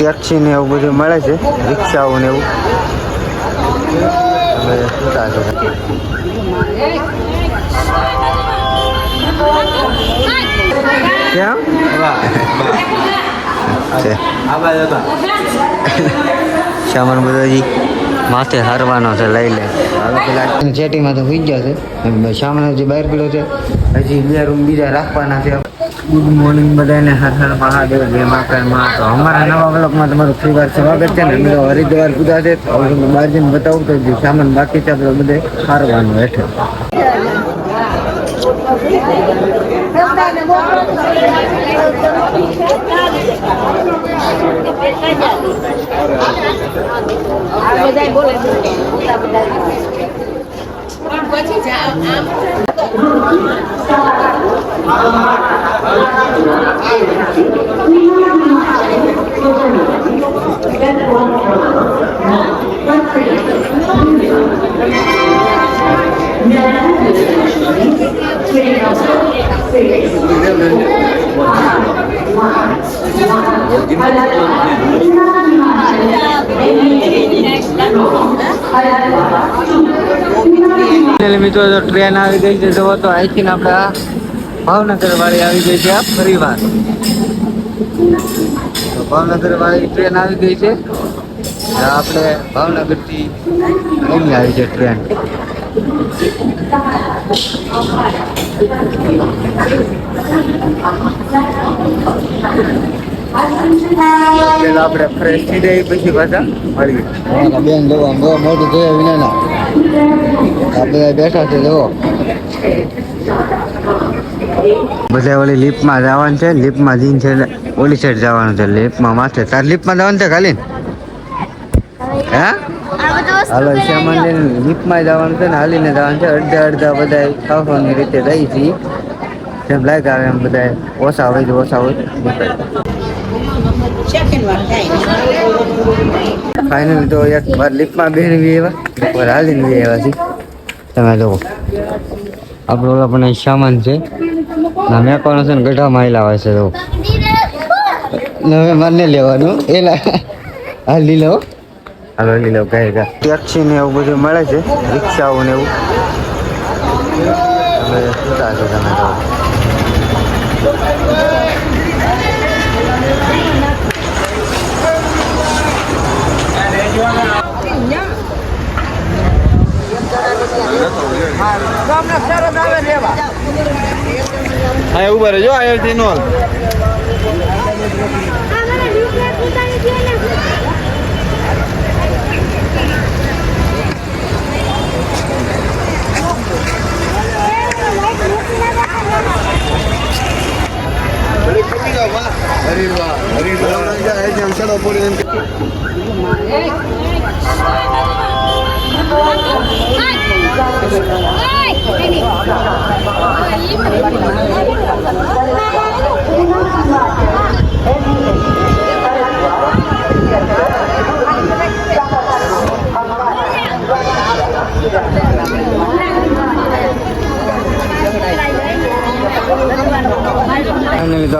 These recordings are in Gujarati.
ટેક્સી ને એવું બધું મળે છે, રિક્ષાઓ ને એવું. કેમ? સામાન બધો માથે હારવાનો છે, લઈ લે. હાલો પેલા ચેટીમાં તો હોઈ ગયા છે સામાન હજી બહાર પડ્યો છે હજી બે રૂમ બીજા રાખવાના છે. ગુડ મોર્નિંગ બધાને હર મહાદેવ જય માતામાં તો અમારા નવા બ્લોકમાં તમારું ફરી વાર સ્વાગત છે ને. અમે તો હરિદ્વાર પૂજા છે. તો હવે તમને બહાર જઈને બતાવું તો જે સામાન બાકી છે આપણે બધે સારવાનું હેઠળ. બધાય બોલે છે મોટા બધા પણ પછી જા આમ એટલે મિત્રો તો ટ્રેન આવી ગઈ છે, જુઓ તો અહીંથી આપણે આ ભાવનગર વાળી આવી ગઈ છે આ ફરીવાર તો ભાવનગર વાળી ટ્રેન આવી ગઈ છે. આપણે ભાવનગરથી અહીં આવી છે ટ્રેન પેલા આપણે ફ્રેશ થઈ જઈએ પછી પાછા મળીએ. બેન જુઓ આમ જોયા વિના આપણે બેઠા છે જુઓ બધા ઓલી લિફ્ટમાં જવાનું છે, લિફ્ટમાં જીન છે ઓલી સાઈડ જવાનું છે, લિફ્ટમાં માથે. તાર લિફ્ટમાં જવાનું છે ખાલી? હે? હાલો લઈને લિફ્ટમાં જવાનું છે ને હાલીને જવાનું છે. અડધા અડધા બધા ખાવાની રીતે રહી છીએ જેમ લાગે આવે એમ બધા ઓછા હોય તો ઓછા હોય ફાઇનલ તો એક વાર લિફ્ટમાં બી એવા. એક વાર હાલીને બી એવા છે તમે લોકો આપણો ઓલા પણ સામાન છે. ના મેકવાનો છે ને ગઢામાં આવેલા આવે છે તો હવે મને લેવાનું. એલા હાલી લીલો હાલો લો કહે કા ટેક્સી ને એવું બધું મળે છે રિક્ષાઓ ને એવું. તમે શું ચાલે તમે તો. હા એવું રહેજો અહીંયાથી નો હાલ. અરે વાહ અરે વાહ અહીંથી આમ ચડો પડી એમ કે ફાઇનલી તો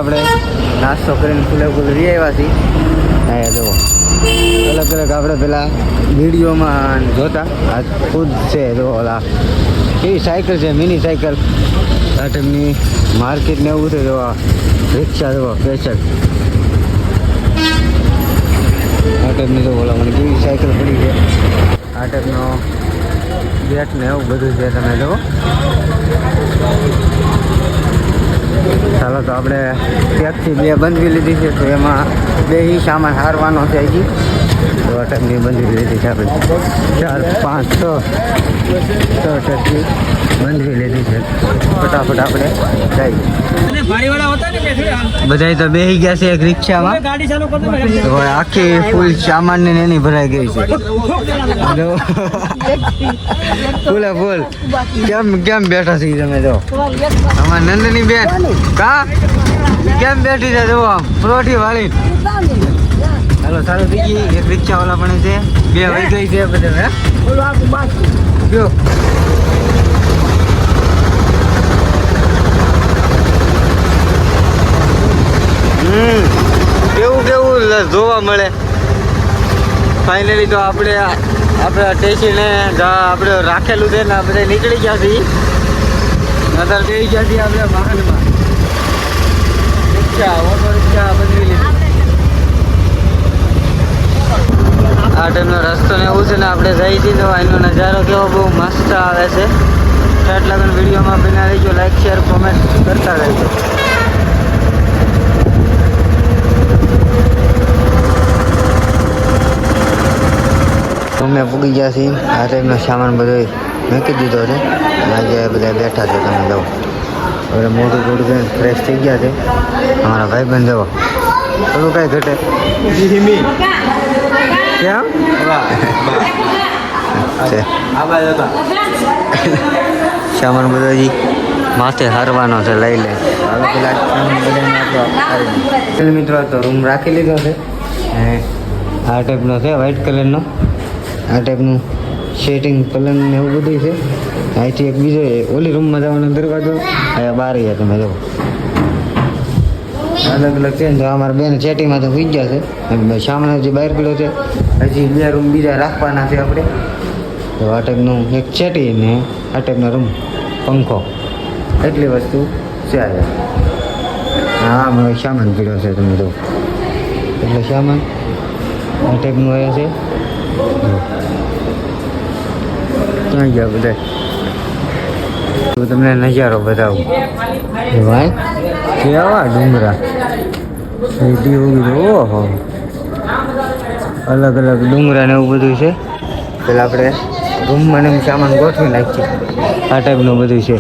આપણે નાસ્તો કરીને ફૂલે ફૂલ રી આવ્યા છીએ. જુઓ. અલગ અલગ આપણે પેલા વિડીયોમાં જોતા. આ ખુદ છે જો ઓલા. કેવી સાયકલ છે? Mini cycle. આ માર્કેટ ને એવું છે જો રિક્ષા જુઓ સ્પેશિયલ આ ટાઈપની તો ઓલા મને કેવી સાયકલ પડી છે. આ ટાઈપનો બેટ ને એવું બધું છે તમે જુઓ ચાલો તો આપણે ત્યાંથી બે બંધવી લીધી છે, તો એમાં બે સામાન હારવાનો છે હજી. તો આ ટાઈમની બંધવી લીધી છે આપણે ચાર પાંચ છ છ ટેક્સી બંધવી લીધી છે ફટાફટ આપણે જઈએ બધા તો બેસી ગયા છે એક રિક્ષામાં. તો આખી ફૂલ સામાન ને એની ભરાઈ ગઈ છે. જો. ફૂલે ફૂલ કેમ કેમ બેઠા છે તમે જો અમાર નંદની બેન. કા? કેમ બેઠી છે? જુઓ આમ. પરોઠી વાળી. હાલો સારું બીજી એક રિક્ષા વાળા પણ છે. બે વહી ગઈ છે બધા જો. હમ કેવું કેવું જોવા મળે. ફાઇનલી તો આપણે આપણે ટેસીને આપણે રાખેલું છે ને આપણે નીકળી ગયા છીએ. નતર ગઈ ગયા છીએ આપણે વાહનમાં. રિક્ષા ઓટો રિક્ષા બદલી લીધી આ ટાઈમનો રસ્તો ને એવું છે ને આપણે જઈ છીએ તો એનો નજારો કેવો બહુ મસ્ત આવે છે. એટલા પણ વિડીયોમાં બિના રહીજો. લાઈક શેર કોમેન્ટ કરતા રહેજો. અમે પૂગી ગયા છીએ. આ ટાઈમનો સામાન બધો મૂકી દીધો છે. આજે બધા બેઠા છે. તમે જાઓ. હવે મોટું થોડું થઈને ફ્રેશ થઈ ગયા છે. અમારા ભાઈ બંધ જવો થોડું કાંઈ ઘટે. કેમ? છે. સામાન બધો હજી માથે હારવાનો છે લઈ લે. હવે પેલા મિત્રો તો રૂમ રાખી લીધો છે. આ ટાઈપનો છે વ્હાઈટ કલરનો આ ટાઈપનું સેટિંગ પલંગ ને એવું બધું છે. અહીંથી એક બીજો ઓલી રૂમમાં જવાનો દરવાજો. અહીંયા બહાર ગયા તમે જુઓ. અલગ અલગ છે. ને તો અમારા બેન ચેટીમાં તો હોઈ ગયા છે. સામાન હજી બહાર પડ્યો છે. હજી બે રૂમ બીજા રાખવાના છે આપણે. તો આ ટાઈપનું એક ચેટી ને આ ટાઈપનો રૂમ પંખો. એટલી વસ્તુ છે હા મારો સામાન પીડ્યો છે તમે તો એટલે સામાન આ ટાઈપનું આવ્યા છે. જો. ક્યાં ગયા બધા તમને નજારો બતાવું. ભાઈ, કેવા ડુંગરા. સીધી ઉગી ઓહો. અલગ અલગ ડુંગરા ને એવું બધું છે. પેલા આપણે રૂમમાં ને સામાન ગોઠવી નાખીએ. આ ટાઈપનું બધું છે.